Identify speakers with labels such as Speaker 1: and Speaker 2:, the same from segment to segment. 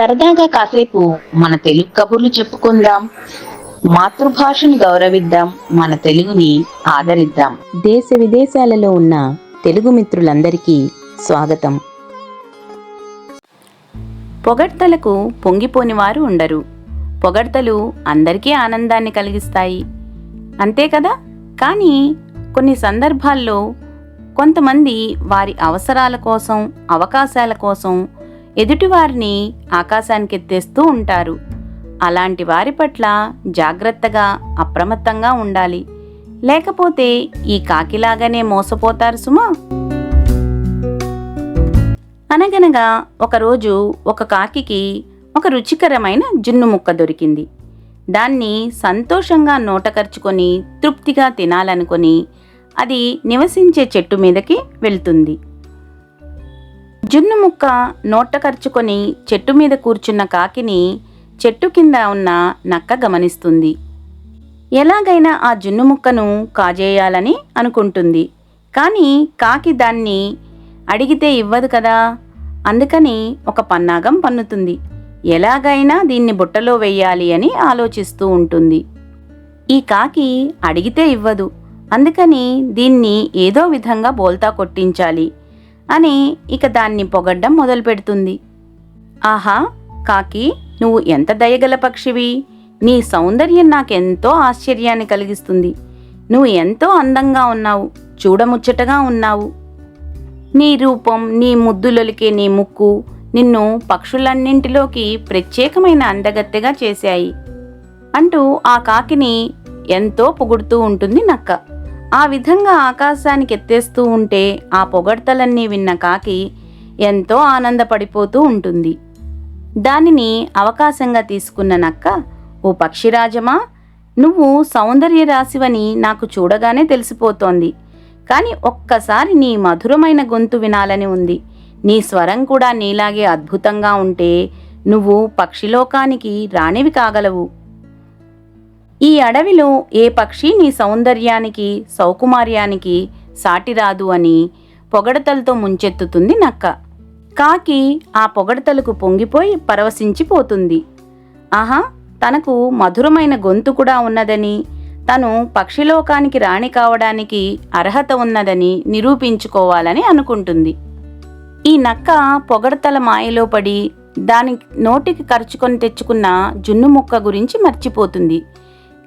Speaker 1: సరదాగా కాసేపు మన తెలుగు కబుర్లు చెప్పుకుందాం. మాతృభాషను గౌరవిద్దాం. మన తెలుగుని ఆదరిద్దాం.
Speaker 2: దేశ విదేశాలలో ఉన్న తెలుగు మిత్రులందరికీ స్వాగతం. పొగడ్తలకు పొంగిపోని వారు ఉండరు. పొగడ్తలు అందరికీ ఆనందాన్ని కలిగిస్తాయి. అంతే కదా? కానీ కొన్ని సందర్భాల్లో కొంతమంది వారి అవసరాల కోసం అవకాశాల కోసం ఎదుటివారిని ఆకాశానికి ఎత్తేస్తూ ఉంటారు. అలాంటి వారి పట్ల జాగ్రత్తగా అప్రమత్తంగా ఉండాలి. లేకపోతే ఈ కాకిలాగానే మోసపోతారు సుమా? అనగనగా ఒకరోజు ఒక కాకికి ఒక రుచికరమైన జున్ను ముక్క దొరికింది. దాన్ని సంతోషంగా నోటకరుచుకొని తృప్తిగా తినాలనుకొని అది నివసించే చెట్టు మీదకి వెళ్తుంది. జున్ను ముక్క నోటకరుచుకొని చెట్టు మీద కూర్చున్న కాకిని చెట్టు కింద ఉన్న నక్క గమనిస్తుంది. ఎలాగైనా ఆ జున్ను ముక్కను కాజేయాలని అనుకుంటుంది. కానీ కాకి దాన్ని అడిగితే ఇవ్వదు కదా? అందుకని ఒక పన్నాగం పన్నుతుంది. ఎలాగైనా దీన్ని బుట్టలో వెయ్యాలి అని ఆలోచిస్తూ ఉంటుంది. ఈ కాకి అడిగితే ఇవ్వదు. అందుకని దీన్ని ఏదో విధంగా బోల్తా కొట్టించాలి. అని ఇక దాన్ని పొగడ్డం మొదలుపెడుతుంది. ఆహా కాకి నువ్వు ఎంత దయగల పక్షివి? నీ సౌందర్యం నాకెంతో ఆశ్చర్యాన్ని కలిగిస్తుంది. నువ్వు ఎంతో అందంగా ఉన్నావు చూడముచ్చటగా ఉన్నావు. నీ రూపం నీ ముద్దులొలికే నీ ముక్కు నిన్ను పక్షులన్నింటిలోకి ప్రత్యేకమైన అందగత్తెగా చేశాయి అంటూ ఆ కాకిని ఎంతో పొగుడుతూ ఉంటుంది నక్క. ఆ విధంగా ఆకాశానికి ఎత్తేస్తూ ఉంటే ఆ పొగడ్తలన్నీ విన్న కాకి ఎంతో ఆనందపడిపోతూ ఉంటుంది. దానిని అవకాశంగా తీసుకున్న నక్క ఓ పక్షిరాజమా నువ్వు సౌందర్య రాశివని నాకు చూడగానే తెలిసిపోతోంది. కానీ ఒక్కసారి నీ మధురమైన గొంతు వినాలని ఉంది. నీ స్వరం కూడా నీలాగే అద్భుతంగా ఉంటే నువ్వు పక్షిలోకానికి రానివి కాగలవు. ఈ అడవిలో ఏ పక్షి నీ సౌందర్యానికి సౌకుమార్యానికి సాటిరాదు అని పొగడతలతో ముంచెత్తుతుంది నక్క. కాకి ఆ పొగడతలకు పొంగిపోయి పరవశించిపోతుంది ఆహా తనకు మధురమైన గొంతు కూడా ఉన్నదని తను పక్షిలోకానికి రాణి కావడానికి అర్హత ఉన్నదని నిరూపించుకోవాలని అనుకుంటుంది. ఈ నక్క పొగడతల మాయలో పడి దాని నోటికి కరుచుకొని తెచ్చుకున్న జున్ను ముక్క గురించి మర్చిపోతుంది.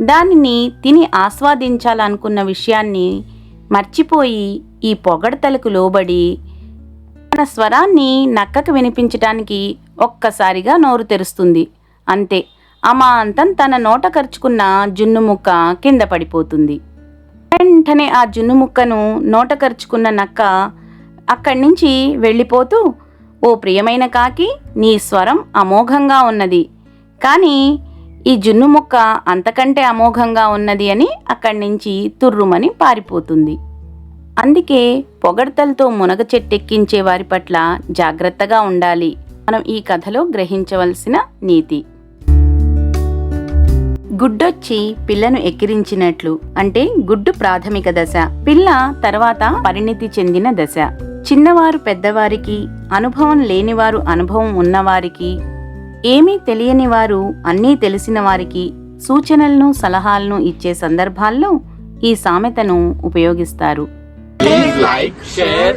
Speaker 2: దానిని తిని ఆస్వాదించాలనుకున్న విషయాన్ని మర్చిపోయి ఈ పొగడతలకు లోబడి తన స్వరాన్ని నక్కకు వినిపించటానికి ఒక్కసారిగా నోరు తెరుస్తుంది. అంతే అమాంతం తన నోట కరుచుకున్న జున్ను ముక్క కింద పడిపోతుంది. వెంటనే ఆ జున్ను ముక్కను నోట కరుచుకున్న నక్క అక్కడి నుంచి వెళ్ళిపోతూ ఓ ప్రియమైన కాకి నీ స్వరం అమోఘంగా ఉన్నది. కానీ ఈ జున్ను ముక్క అంతకంటే అమోఘంగా ఉన్నది అని అక్కడి నుంచి తుర్రుమని పారిపోతుంది. అందుకే పొగడ్తలతో మునగ చెట్టెక్కించే వారి పట్ల జాగ్రత్తగా ఉండాలి. మనం ఈ కథలో గ్రహించవలసిన నీతి. గుడ్డొచ్చి పిల్లను ఎక్కిరించినట్లు అంటే గుడ్డు ప్రాథమిక దశ. పిల్ల తర్వాత పరిణితి చెందిన దశ. చిన్నవారు పెద్దవారికి అనుభవం లేనివారు అనుభవం ఉన్నవారికి ఏమీ తెలియని వారు అన్నీ తెలిసిన వారికి సూచనలను సలహాలను ఇచ్చే సందర్భాల్లో ఈ సామెతను ఉపయోగిస్తారు
Speaker 3: Please like, share.